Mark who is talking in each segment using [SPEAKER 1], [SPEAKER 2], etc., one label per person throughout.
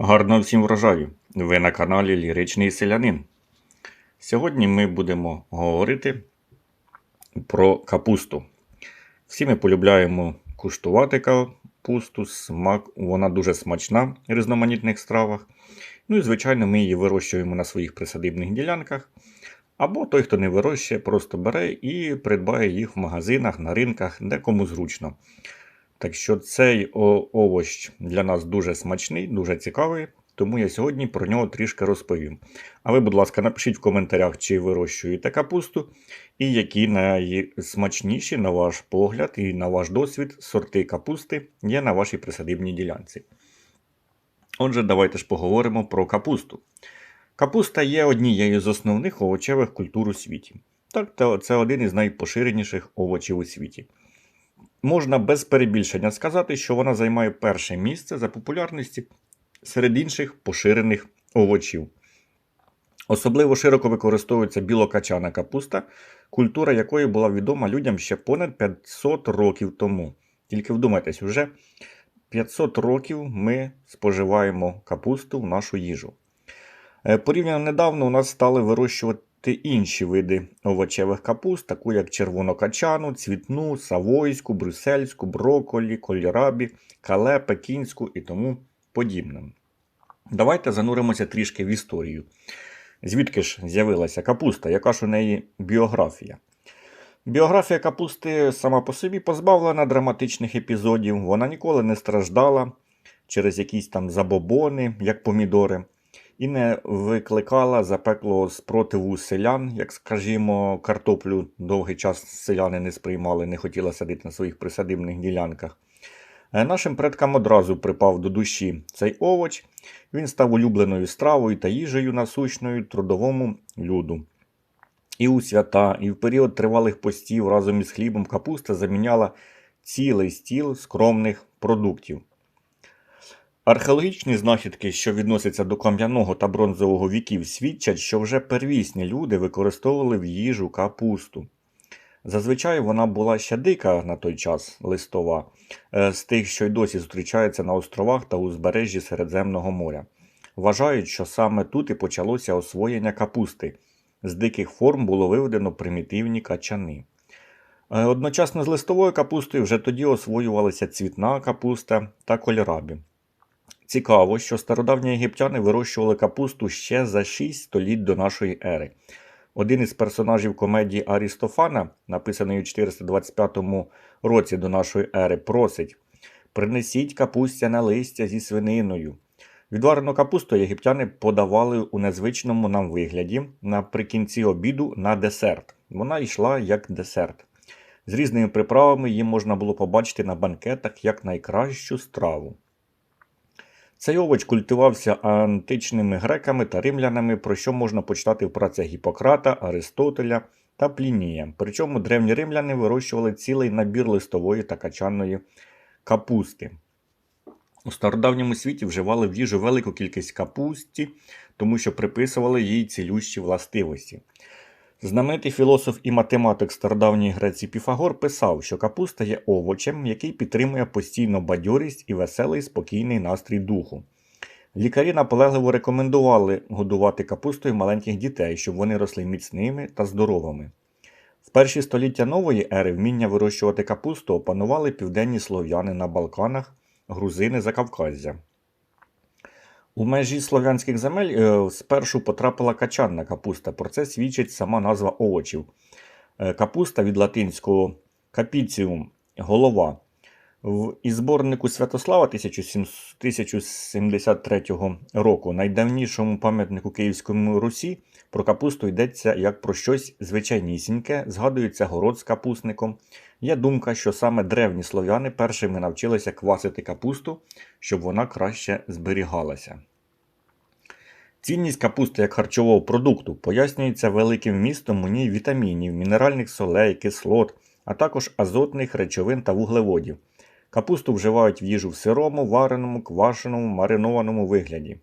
[SPEAKER 1] Гарного всім врожаю! Ви на каналі Ліричний Селянин. Сьогодні ми будемо говорити про капусту. Всі ми полюбляємо куштувати капусту, смак, вона дуже смачна в різноманітних стравах. Ну і, звичайно, ми її вирощуємо на своїх присадибних ділянках. Або той, хто не вирощує, просто бере і придбає їх в магазинах, на ринках, де кому зручно. Так що цей овощ для нас дуже смачний, дуже цікавий, тому я сьогодні про нього трішки розповім. А ви, будь ласка, напишіть в коментарях, чи вирощуєте капусту, і які найсмачніші, на ваш погляд і на ваш досвід, сорти капусти є на вашій присадибній ділянці. Отже, давайте ж поговоримо про капусту. Капуста є однією з основних овочевих культур у світі. Так, це один із найпоширеніших овочів у світі. Можна без перебільшення сказати, що вона займає перше місце за популярності серед інших поширених овочів. Особливо широко використовується білокачана капуста, культура якої була відома людям ще понад 500 років тому. Тільки вдумайтесь, вже 500 років ми споживаємо капусту в нашу їжу. Е, Порівняно недавно у нас стали вирощувати інші види овочевих капуст, таку як червонокачану, цвітну, савойську, брюссельську, брокколі, кольорабі, кале, пекінську і тому подібне. Давайте зануримося трішки в історію. Звідки ж з'явилася капуста? Яка ж у неї біографія? Біографія капусти сама по собі позбавлена драматичних епізодів. Вона ніколи не страждала через якісь там забобони, як помідори, і не викликала запеклого спротиву селян, як скажімо, картоплю довгий час селяни не сприймали, не хотіли садити на своїх присадибних ділянках. Е, Нашим предкам одразу припав до душі цей овоч. Він став улюбленою стравою та їжею насущною трудовому люду. І у свята, і в період тривалих постів разом із хлібом капуста заміняла цілий стіл скромних продуктів. Археологічні знахідки, що відносяться до кам'яного та бронзового віків, свідчать, що вже первісні люди використовували в їжу капусту. Зазвичай вона була ще дика на той час листова, е, з тих, що й досі зустрічаються на островах та узбережжі Середземного моря. Вважають, що саме тут і почалося освоєння капусти. З диких форм було виведено примітивні качани. Е, Одночасно з листовою капустою вже тоді освоювалися цвітна капуста та кольорабі. Цікаво, що стародавні єгиптяни вирощували капусту ще за 6 століть до нашої ери. Один із персонажів комедії Арістофана, написаної у 425 році до нашої ери, просить: Принесіть капустяне листя зі свининою. Відварену капусту єгиптяни подавали у незвичному нам вигляді наприкінці обіду на десерт. Вона йшла як десерт. З різними приправами її можна було побачити на банкетах як найкращу страву. Цей овоч культивувався античними греками та римлянами, про що можна почитати в працях Гіппократа, Аристотеля та Плінія. Причому древні римляни вирощували цілий набір листової та качаної капусти. У стародавньому світі вживали в їжу велику кількість капусті, тому що приписували їй цілющі властивості. Знаменитий філософ і математик стародавньої Греції Піфагор писав, що капуста є овочем, який підтримує постійно бадьорість і веселий спокійний настрій духу. Лікарі наполегливо рекомендували годувати капустою маленьких дітей, щоб вони росли міцними та здоровими. В перші століття нової ери вміння вирощувати капусту опанували південні слов'яни на Балканах, грузини Закавказя. У межі слов'янських земель е, спершу потрапила качанна капуста. Про це свідчить сама назва овочів. Е, Капуста від латинського капіціум голова. В із зборнику Святослава 1700 1073 року, найдавнішому пам'ятнику Київському Русі, про капусту йдеться як про щось звичайнісіньке, згадується город з капусником. Є думка, що саме древні слов'яни першими навчилися квасити капусту, щоб вона краще зберігалася. Цінність капусти як харчового продукту пояснюється великим вмістом у ній вітамінів, мінеральних солей, кислот, а також азотних речовин та вуглеводів. Капусту вживають в їжу в сирому, вареному, квашеному, маринованому вигляді.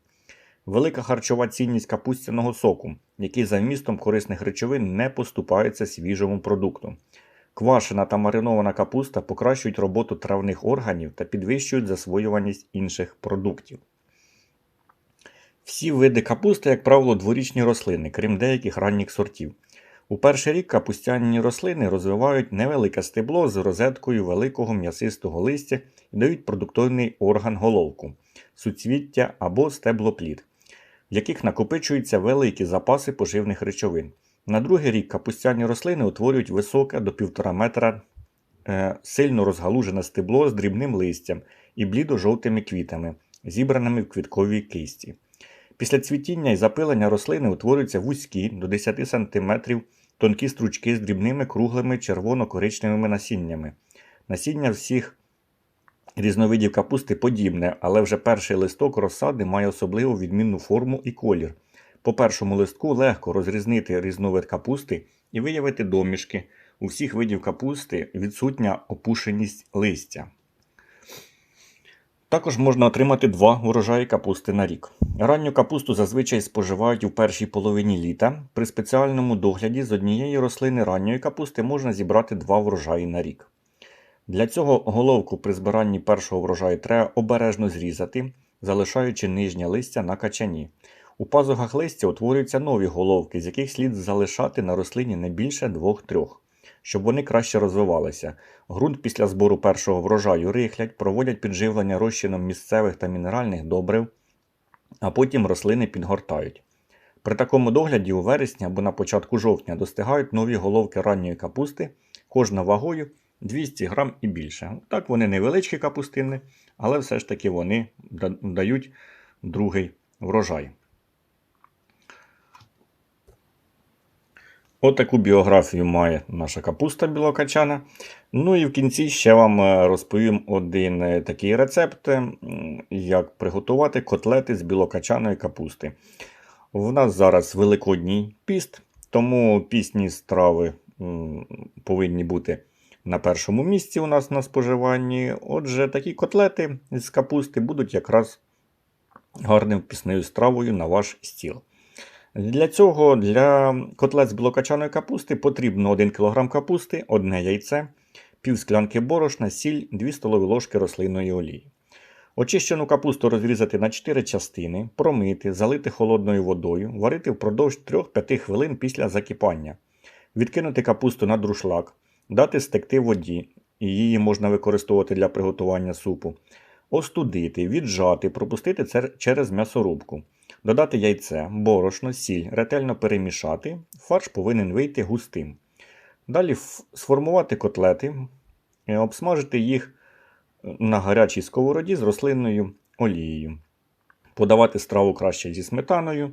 [SPEAKER 1] Велика харчова цінність капустяного соку, який за вмістом корисних речовин не поступається свіжому продукту. Квашена та маринована капуста покращують роботу травних органів та підвищують засвоюваність інших продуктів. Всі види капусти, як правило, дворічні рослини, крім деяких ранніх сортів. У перший рік капустяні рослини розвивають невелике стебло з розеткою великого м'ясистого листя і дають продуктивний орган головку, суцвіття або стеблоплід, в яких накопичуються великі запаси поживних речовин. На другий рік капустяні рослини утворюють високе до 1,5 метра е, сильно розгалужене стебло з дрібним листям і блідо-жовтими квітами, зібраними в квітковій кисті. Після цвітіння і запилення рослини утворюються вузькі до 10 см тонкі стручки з дрібними круглими червоно-коричневими насіннями. Насіння всіх різновидів капусти подібне, але вже перший листок розсади має особливо відмінну форму і колір. По першому листку легко розрізнити різновид капусти і виявити домішки. У всіх видів капусти відсутня опушеність листя. Також можна отримати два урожаї капусти на рік. Ранню капусту зазвичай споживають у першій половині літа. При спеціальному догляді з однієї рослини ранньої капусти можна зібрати два врожаї на рік. Для цього головку при збиранні першого врожаю треба обережно зрізати, залишаючи нижнє листя на качані. У пазухах листя утворюються нові головки, з яких слід залишати на рослині не більше двох-трьох, щоб вони краще розвивалися. Грунт після збору першого врожаю рихлять, проводять підживлення розчином місцевих та мінеральних добрив, а потім рослини підгортають. При такому догляді у вересні або на початку жовтня достигають нові головки ранньої капусти, кожна вагою 200 грам і більше. Так вони невеличкі капустини, але все ж таки вони дають другий врожай. Отаку біографію має наша капуста білокачана. Ну і в кінці ще вам е, розповім один е, такий рецепт, як приготувати котлети з білокачаної капусти. В нас зараз великодній піст, тому пісні страви повинні бути на першому місці у нас на споживанні. Отже, такі котлети з капусти будуть якраз гарним пісною стравою на ваш стіл. Для цього для котлет з білокачаної капусти потрібно 1 кг капусти, одне яйце, пів склянки борошна, сіль, 2 столові ложки рослинної олії. Очищену капусту розрізати на 4 частини, промити, залити холодною водою, варити впродовж 3-5 хвилин після закипання. Відкинути капусту на друшлак, дати стекти воді, її можна використовувати для приготування супу. Остудити, віджати, пропустити це через м'ясорубку. Додати яйце, борошно, сіль, ретельно перемішати. Фарш повинен вийти густим. Далі сформувати котлети, е, обсмажити їх е, на гарячій сковороді з рослинною олією. Подавати страву краще зі сметаною,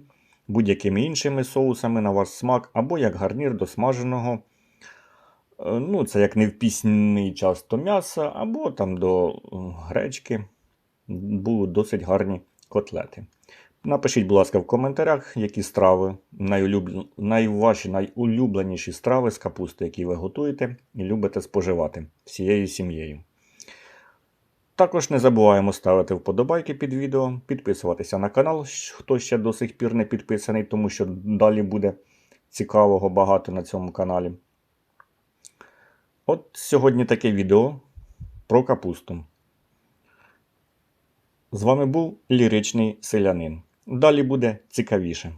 [SPEAKER 1] будь-якими іншими соусами на ваш смак, або як гарнір до смаженого. е, Ну, це як не в час то м'яса, або там до гречки. Будуть досить гарні котлети. Напишіть, будь ласка, в коментарях, які страви, найулюбл... най... найулюбленіші страви з капусти, які ви готуєте і любите споживати всією сім'єю. Також не забуваємо ставити вподобайки під відео, підписуватися на канал, хто ще до сих пір не підписаний, тому що далі буде цікавого багато на цьому каналі. От сьогодні таке відео про капусту. З вами був ліричний селянин. Далі буде цікавіше.